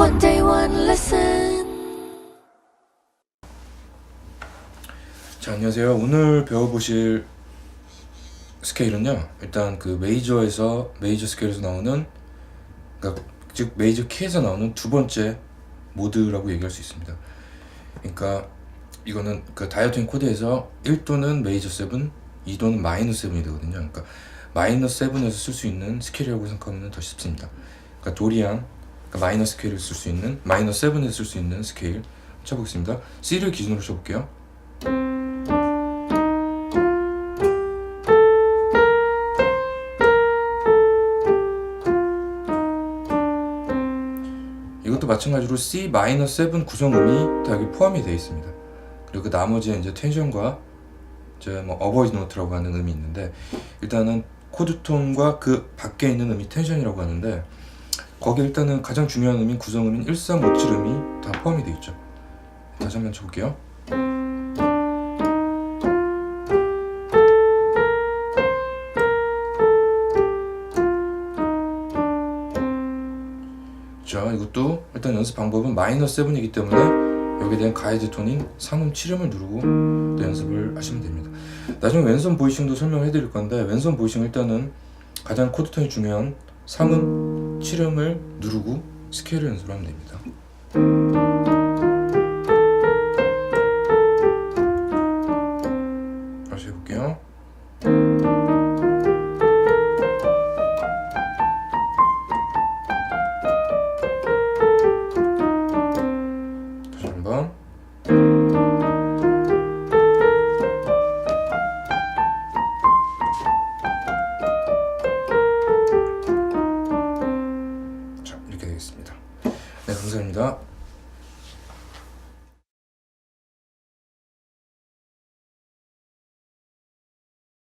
One day, one lesson. 자, 안녕하세요. 오늘 배워보실 스케일은요. 일단 그 메이저에서 메이저 스케일에서 나오는 그러니까 즉 메이저 키에서 나오는 두 번째 모드라고 얘기할 수 있습니다. 그러니까 이거는 그 다이어팅 코드에서 1도는 메이저 7, 2도는 마이너스 7이 되거든요. 그러니까 마이너스 7에서 쓸 수 있는 스케일이라고 생각하면 더 쉽습니다. 그러니까 도리안 마이너스 스케일을 쓸 수 있는 마이너스 7에서 쓸수 있는 스케일 쳐보겠습니다. C를 기준으로 쳐볼게요. 이것도 마찬가지로 C-7 구성음이 다 여기 포함이 되어 있습니다. 그리고 그 나머지 이제 텐션과 뭐 어버이드 노트라고 하는 음이 있는데 일단은 코드 톤과 그 밖에 있는 음이 텐션이라고 하는데 거기 일단은 가장 중요한 음인 구성음인 1357 음이 다 포함이 되어 있죠. 다시 한번 쳐볼게요. 자, 이것도 일단 연습 방법은 마이너스 7이기 때문에 여기에 대한 가이드 톤인 3음 7음을 누르고 또 연습을 하시면 됩니다. 나중에 왼손 보이싱도 설명해 드릴 건데 왼손 보이싱 일단은 가장 코드 톤이 중요한 3음 7음을 누르고 스케일을 연습을 하면 됩니다. 다시 해볼게요. 다시 한번. 네, 감사합니다.